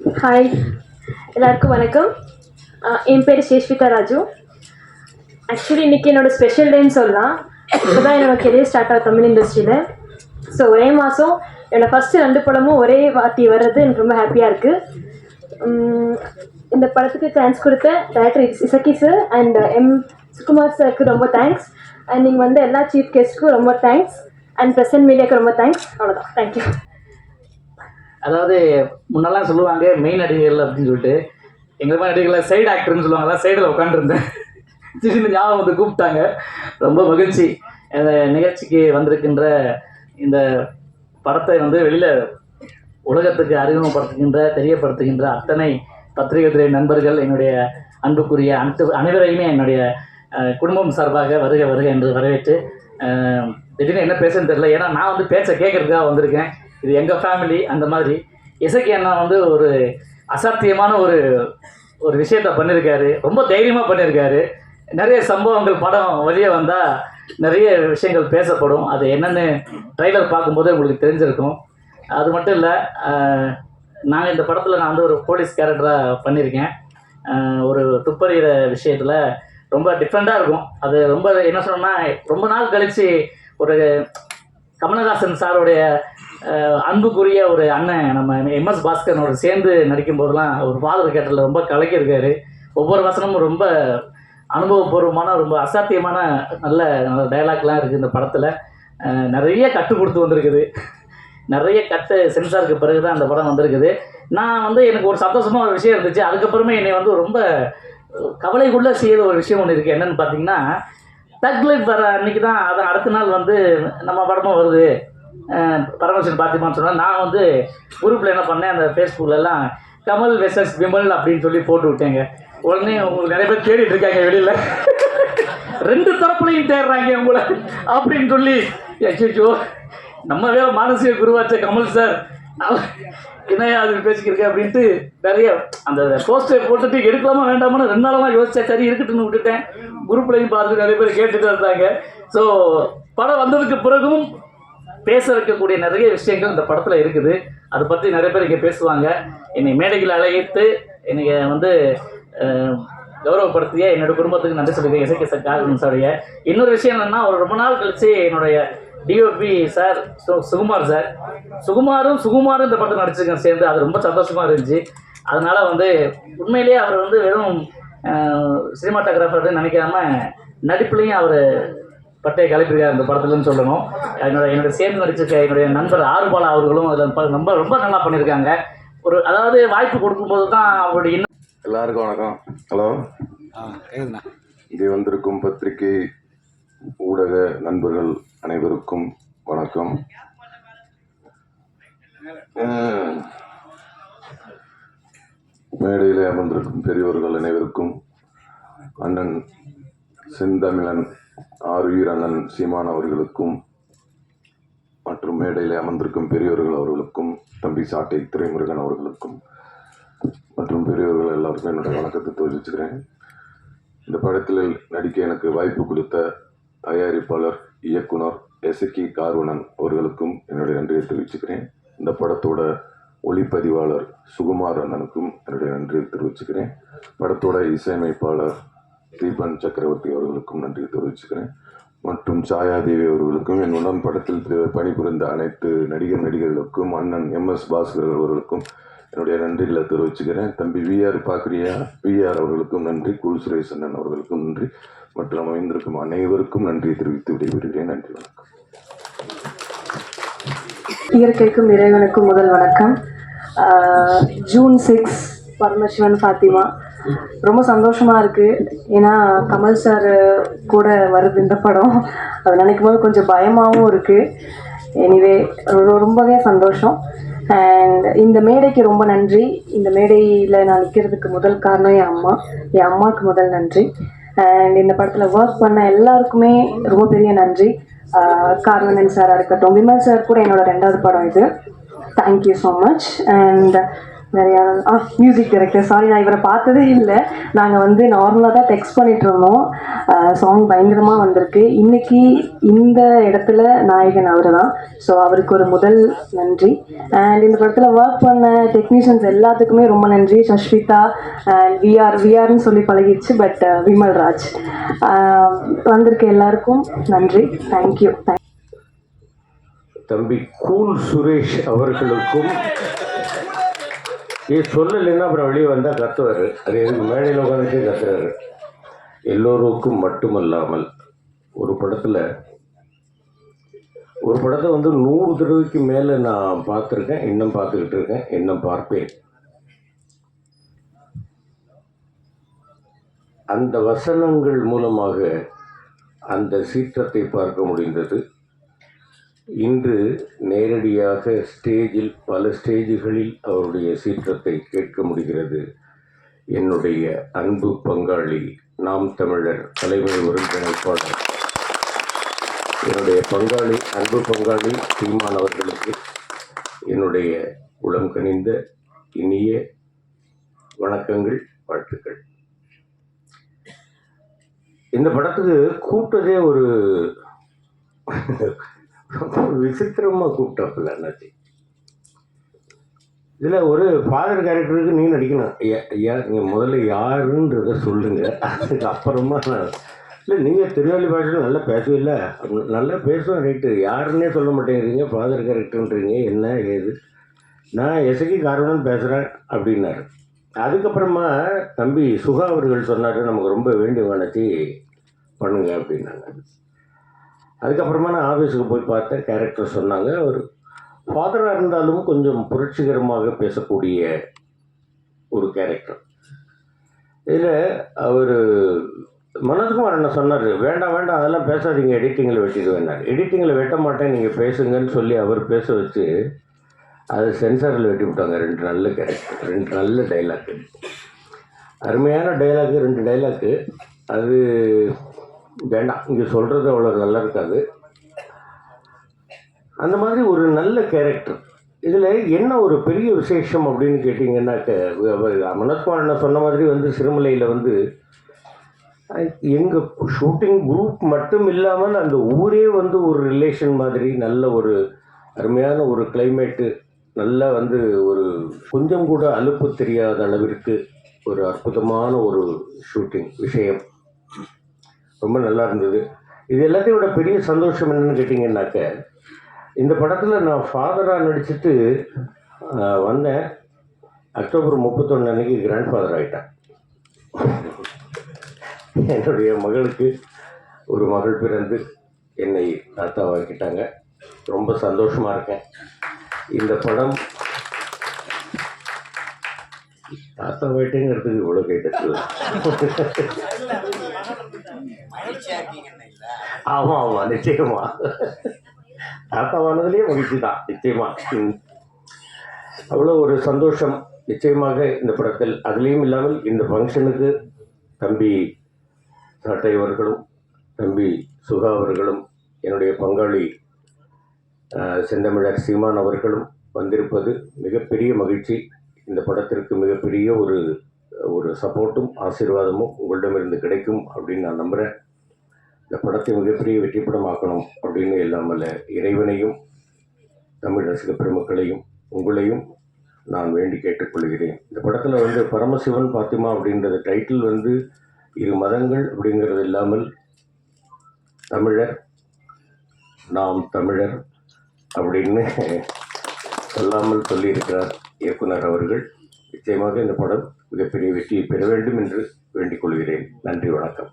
Hi எல்லாருக்கும் வணக்கம். என் பேர் சேஷ்விகா ராஜு. ஆக்சுவலி இன்றைக்கி என்னோட ஸ்பெஷல் டேன்னு சொல்லலாம். இப்போ தான் என்னோட கெரியர் ஸ்டார்ட் ஆகும் தமிழ் இண்டஸ்ட்ரியில் ஸோ ஒரே மாதம் என்னோடய ஃபஸ்ட்டு ரெண்டு படமும் ஒரே வாட்டி வர்றது எனக்கு ரொம்ப ஹாப்பியாக இருக்குது இந்த படத்துக்கு சான்ஸ் கொடுத்த director Isakki sir and M Sukumar சாருக்கு ரொம்ப தேங்க்ஸ் அண்ட் நீங்கள் வந்து எல்லா சீஃப் கெஸ்ட்டுக்கும் ரொம்ப தேங்க்ஸ் அண்ட் ப்ரெசன்ட் மீடியாவுக்கு ரொம்ப தேங்க்ஸ் அவ்வளோதான் தேங்க்யூ அதாவது முன்னெல்லாம் சொல்லுவாங்க மெயின் நடிகர்கள் அப்படின்னு சொல்லிட்டு. எங்கள் மாதிரி சைடு ஆக்டர்னு சொல்லுவாங்கல்ல சைடில் உட்காந்துருந்தேன் திடீர்னு ஞாபகம் வந்து கூப்பிட்டாங்க. ரொம்ப மகிழ்ச்சி. இந்த நிகழ்ச்சிக்கு வந்திருக்கின்ற இந்த படத்தை வந்து வெளியில் உலகத்துக்கு அறிமுகப்படுத்துகின்ற தெரியப்படுத்துகின்ற அத்தனை பத்திரிகை துறை நண்பர்கள் என்னுடைய அன்புக்குரிய அனைத்து அனைவரையுமே என்னுடைய குடும்பம் சார்பாக வருக வருக என்று வரவேற்று திடீர்னு என்ன பேசுன்னு தெரியல. ஏன்னா நான் வந்து பேச கேட்கறதுக்காக வந்திருக்கேன். இது எங்கள் ஃபேமிலி அந்த மாதிரி. இசைக்கு அண்ணா வந்து ஒரு அசாத்தியமான ஒரு ஒரு விஷயத்த பண்ணியிருக்காரு ரொம்ப தைரியமாக பண்ணியிருக்காரு நிறைய சம்பவங்கள் படம் வெளியே வந்தால் நிறைய விஷயங்கள் பேசப்படும். அது என்னென்னு ட்ரைலர் பார்க்கும்போது உங்களுக்கு தெரிஞ்சிருக்கும். அது மட்டும் இல்லை நாங்கள் இந்த படத்தில் நான் வந்து ஒரு போலீஸ் கேரக்டராக பண்ணியிருக்கேன் ஒரு துப்பறிகிற விஷயத்தில் ரொம்ப டிஃப்ரெண்ட்டாக இருக்கும். அது ரொம்ப என்ன சொன்னால் ரொம்ப நாள் கழித்து ஒரு கமலஹாசன் சாருடைய அன்புக்குரிய ஒரு அண்ணன் நம்ம எம்எஸ் பாஸ்கரனோட சேர்ந்து நடிக்கும் போதெல்லாம் ஒரு ஃபாதர் கேட்டரில் ரொம்ப கலக்கியிருக்காரு. ஒவ்வொரு வசனமும் ரொம்ப அனுபவபூர்வமான ரொம்ப அசாத்தியமான நல்ல நல்ல டைலாக்லாம் இருக்குது இந்த படத்தில். நிறைய கட்டு கொடுத்து வந்திருக்குது. நிறைய கட்டு சென்சாருக்கு பிறகு தான் அந்த படம் வந்திருக்குது. நான் வந்து எனக்கு ஒரு சந்தோஷமாக ஒரு விஷயம் இருந்துச்சு. அதுக்கப்புறமே என்னை வந்து ரொம்ப கவலைக்குள்ளே செய்கிற ஒரு விஷயம் ஒன்று இருக்குது என்னென்னு பார்த்தீங்கன்னா தக்லைஃப் வர அன்னைக்கு தான் அதை அடுத்த நாள் வந்து நம்ம படமும் வருது. பரமேஸ்வரன் பார்த்திபான்னு சொன்னால் நான் வந்து குரூப்பில் என்ன பண்ணேன் அந்த ஃபேஸ்புக்கிலலாம் கமல் வெசஸ் விமல் அப்படின்னு சொல்லி போட்டு விட்டேங்க. உடனே உங்களுக்கு நிறைய பேர் தேடிட்டு இருக்காங்க வெளியில். ரெண்டு தரப்புலையும் தேடுறாங்க உங்களை அப்படின்னு சொல்லி. அச்சோ நம்ம வேற மானசீக குருவாச்ச கமல் சார். என்னையா அது பேசிக்கிருக்க அப்படின்ட்டு நிறைய அந்த போஸ்டரை போட்டுட்டு எடுக்கலாமா வேண்டாமான்னு ரெண்டு நாளெல்லாம் யோசிச்சா சரி இருக்கட்டும்னு விட்டுட்டேன். குரூப்லையும் பார்த்துட்டு நிறைய பேர் கேட்டுட்டு இருந்தாங்க. ஸோ படம் வந்ததுக்கு பிறகும் பேச வைக்கக்கூடிய நிறைய விஷயங்கள் இந்த படத்தில் இருக்குது. அதை பற்றி நிறைய பேர் இங்கே பேசுவாங்க. என்னை மேடையில் அழைத்து என்னை வந்து கௌரவப்படுத்திய என்னோட குடும்பத்துக்கு நன்றி சொல்லியிருக்கேன் இசைக்கு சார் காரணம் சாருடைய இன்னொரு விஷயம் என்னென்னா ஒரு ரொம்ப நாள் கழிச்சு என்னுடைய டிஓபி சார் சு சுகுமார் சார். சுகுமாரும் சுகுமாரும் இந்த படத்தில் நடிச்சிருக்கேன் சேர்ந்து. அது ரொம்ப சந்தோஷமாக இருந்துச்சு. அதனால் வந்து உண்மையிலேயே அவர் வந்து வெறும் சினிமாட்டோகிராஃபர்னு நினைக்காம நடிப்புலையும் அவர் பட்டையை கிளப்பிருக்காரு இந்த படத்துலன்னு சொல்லணும். என்னோட என்னோட சேர்ந்து நடிச்சிருக்க என்னுடைய நண்பர் ஆறுபாலா அவர்களும் அதில் ரொம்ப ரொம்ப நல்லா பண்ணியிருக்காங்க ஒரு அதாவது வாய்ப்பு கொடுக்கும்போது தான் அவருடைய இன்னும் எல்லாருக்கும் வணக்கம். ஹலோ. இங்கே வந்திருக்கும் பத்திரிகை ஊடக நண்பர்கள் அனைவருக்கும் வணக்கம். மேடையில் அமர்ந்திருக்கும் பெரியவர்கள் அனைவருக்கும் அண்ணன் செந்தமிழன் ஆறுயிர் அண்ணன் சீமான் அவர்களுக்கும் மற்றும் மேடையில் அமர்ந்திருக்கும் பெரியவர்கள் அவர்களுக்கும் தம்பி சாட்டை துரைமுருகன் அவர்களுக்கும் மற்றும் பெரியவர்கள் எல்லாருக்கும் என்னுடைய வணக்கத்தை தெரிவிச்சுக்கிறேன். இந்த படத்தில் நடிக்க எனக்கு வாய்ப்பு கொடுத்த தயாரிப்பாளர் இயக்குனர் எசக்கி கார்வணன் அவர்களுக்கும் என்னுடைய நன்றியை தெரிவிச்சுக்கிறேன். இந்த படத்தோட ஒளிப்பதிவாளர் சுகுமார் அண்ணனுக்கும் என்னுடைய நன்றியை தெரிவிச்சுக்கிறேன். படத்தோட இசையமைப்பாளர் தீபன் சக்கரவர்த்தி அவர்களுக்கும் நன்றி தெரிவிச்சுக்கிறேன். மற்றும் சாயாதேவி அவர்களுக்கும் என்னுடன் படத்தில் பணிபுரிந்த அனைத்து நடிகர் நடிகர்களுக்கும் அண்ணன் எம் எஸ் பாஸ்கர் அவர்களுக்கும் என்னுடைய நன்றிகளை தெரிவிச்சுக்கிறேன். தம்பி விஆர் பாக்ரியா விஆர் அவர்களுக்கும் நன்றி குல் சுரேஷ் அண்ணன் அவர்களுக்கும் நன்றி மற்றும் அமைந்திருக்கும் அனைவருக்கும் நன்றி தெரிவித்து விடைபெறுகிறேன். நன்றி வணக்கம். இயற்கைக்கும் இறைவனுக்கும் முதல் வணக்கம். June six Paramasivan Fathima. ரொம்ப சந்தோஷமா இருக்கு. ஏன்னா கமல் சார் கூட வருது இந்த படம். அதை நினைக்கும் போது கொஞ்சம் பயமாகவும் இருக்கு. எனிவே ரொம்பவே சந்தோஷம். அண்ட் இந்த மேடைக்கு ரொம்ப நன்றி. இந்த மேடையில் நான் நிற்கிறதுக்கு முதல் காரணம் என் அம்மா. என் அம்மாவுக்கு முதல் நன்றி. அண்ட் இந்த படத்தில் ஒர்க் பண்ண எல்லாருக்குமே ரொம்ப பெரிய நன்றி. கார்வனன் சாராக இருக்கட்டும். விமல் சார் கூட என்னோட ரெண்டாவது படம் இது. தேங்க்யூ ஸோ மச் அண்ட் நிறைய ஆ மியூசிக் டைரக்டர் சாரி நான் இவரை பார்த்ததே இல்லை. நாங்கள் வந்து நார்மலாக தான் டெக்ஸ்ட் பண்ணிட்டு இருந்தோம். சாங் பயங்கரமாக வந்திருக்கு. இன்னைக்கு இந்த இடத்துல நாயகன் அவர் தான் ஸோ அவருக்கு ஒரு முதல் நன்றி. அண்ட் இந்த படத்தில் ஒர்க் பண்ண டெக்னீஷியன்ஸ் எல்லாத்துக்குமே ரொம்ப நன்றி. சஷ்விதா அண்ட் விஆர் விஆர்னு சொல்லி பழகிடுச்சு பட் விமல் ராஜ். வந்திருக்க எல்லாருக்கும் நன்றி. தேங்க்யூ தேங்க் தம்பி கூல் சுரேஷ் அவர்களுக்கும் இது சொல்லலைன்னா அப்புறம் வெளியே வந்தால் கத்துவார். அது எதுக்கு? மேடையில் உட்காந்துட்டே கத்துறாரு. எல்லோருக்கும் மட்டுமல்லாமல் ஒரு படத்தில் ஒரு படத்தை வந்து நூறு தடவைக்கு மேலே நான் பார்த்துருக்கேன் இன்னும் பார்த்துக்கிட்டு இருக்கேன் இன்னும் பார்ப்பேன். அந்த வசனங்கள் மூலமாக அந்த சீற்றத்தை பார்க்க முடிந்தது. இன்று நேரடியாக ஸ்டேஜில் பல ஸ்டேஜுகளில் அவருடைய சீற்றத்தை கேட்க முடிகிறது. என்னுடைய அன்பு பங்காளி நாம் தமிழர் தலைமை ஒருங்கிணைப்பாளர். என்னுடைய பங்காளி அன்பு பங்காளி சீமான் அவர்களுக்கு என்னுடைய உளம் கனிந்த இனிய வணக்கங்கள் வாழ்த்துக்கள். இந்த படத்துக்கு கூப்பிட்டதே ஒரு விசித்திரமாக கூப்பிட்டாப்புல அண்ணாச்சி. இதில் ஒரு ஃபாதர் கேரக்டருக்கு நீ நடிக்கணும். ஐயா ஐயா நீங்கள் முதல்ல யாருன்றத சொல்லுங்கள் அதுக்கு அப்புறமா நான் இல்லை நீங்கள் திருநெல்வேலி பாஷையில் நல்லா பேசவில்லை? நல்லா பேசுவேன் ரைட்டு யாருன்னே சொல்ல மாட்டேங்கிறீங்க ஃபாதர் கேரக்டர்ன்றீங்க என்ன ஏது? நான் எசகி காரணம் பேசுகிறேன் அப்படின்னாரு. அதுக்கப்புறமா தம்பி சுகா அவர்கள் சொன்னார் நமக்கு ரொம்ப வேண்டிய நினச்சி பண்ணுங்க அப்படின்னாங்க. அதுக்கப்புறமா நான் ஆஃபீஸுக்கு போய் பார்த்தேன் கேரக்டர் சொன்னாங்க. அவர் ஃபாதராக இருந்தாலும் கொஞ்சம் புரட்சிகரமாக பேசக்கூடிய ஒரு கேரக்டர் இதில் அவர் மனோஜ்குமார் என்ன சொன்னார்? வேண்டாம் வேண்டாம் அதெல்லாம் பேசாதீங்க எடிட்டிங்கில் வெட்டிடுவேன்னார் எடிட்டிங்கில் வெட்ட மாட்டேன் நீங்கள் பேசுங்கன்னு சொல்லி அவர் பேச வச்சு அது சென்சாரில் வெட்டி விட்டாங்க. ரெண்டு நல்ல கேரக்டர் ரெண்டு நல்ல டைலாக்கு அருமையான டைலாக்கு ரெண்டு டைலாக்கு அது வேண்டாம். இங்கே சொல்கிறது அவ்வளோ நல்லா இருக்காது. அந்த மாதிரி ஒரு நல்ல கேரக்டர் இதில் என்ன ஒரு பெரிய விசேஷம் அப்படின்னு கேட்டிங்கன்னாக்க மனோஜ்குமார் அண்ணா சொன்ன மாதிரி வந்து சிறுமலையில் வந்து எங்கள் ஷூட்டிங் குரூப் மட்டும் இல்லாமல் அந்த ஊரே வந்து ஒரு ரிலேஷன் மாதிரி நல்ல ஒரு அருமையான ஒரு கிளைமேட்டு நல்லா வந்து ஒரு கொஞ்சம் கூட அலுப்பு தெரியாத அளவிற்கு ஒரு அற்புதமான ஒரு ஷூட்டிங் விஷயம். ரொம்ப நல்லா இருந்தது. இது எல்லாத்தையும் விட பெரிய சந்தோஷம் என்னன்னு கேட்டிங்கன்னாக்க இந்த படத்தில் நான் ஃபாதராக நடிச்சுட்டு வந்தேன். அக்டோபர் முப்பத்தொன்று அன்னைக்கு கிராண்ட் ஃபாதர் ஆகிட்டேன் என்னுடைய மகளுக்கு ஒரு மகள் பிறந்து என்னை தாத்தாவாக்கிட்டாங்க. ரொம்ப சந்தோஷமாக இருக்கேன். இந்த படம் தாத்தா வாயிட்டேங்கிறதுக்கு இவ்வளோ கேட்டது ஆமாம் ஆமாம் நிச்சயமா. தாத்தாவானதுலேயே மகிழ்ச்சி தான் நிச்சயமா. ம். அவ்வளோ ஒரு சந்தோஷம் நிச்சயமாக இந்த படத்தில். அதுலேயும் இல்லாமல் இந்த ஃபங்க்ஷனுக்கு தம்பி சாட்டை அவர்களும் தம்பி சுகா அவர்களும் என்னுடைய பங்காளி செந்தமிழர் சீமான் அவர்களும் வந்திருப்பது மிகப்பெரிய மகிழ்ச்சி. இந்த படத்திற்கு மிகப்பெரிய ஒரு உங்களோட சப்போர்ட்டும் ஆசீர்வாதமும் உங்களிடமிருந்து கிடைக்கும் அப்படின்னு நான் நம்புகிறேன் இந்த படத்தை மிகப்பெரிய வெற்றி படமாக்கணும் அப்படின்னு இல்லாமல் இறைவனையும் தமிழ் ரசிக பெருமக்களையும் உங்களையும் நான் வேண்டி கேட்டுக்கொள்கிறேன். இந்த படத்தில் வந்து பரமசிவன் பாத்திமா அப்படின்றது டைட்டில் வந்து இரு மதங்கள் அப்படிங்கிறது இல்லாமல் தமிழர் நாம் தமிழர் அப்படின்னு சொல்லாமல் சொல்லியிருக்கிறார் இயக்குனர் அவர்கள். நிச்சயமாக இந்த படம் மிகப்பெரிய வெற்றியை பெற வேண்டும் என்று வேண்டிக் கொள்கிறேன். நன்றி வணக்கம்.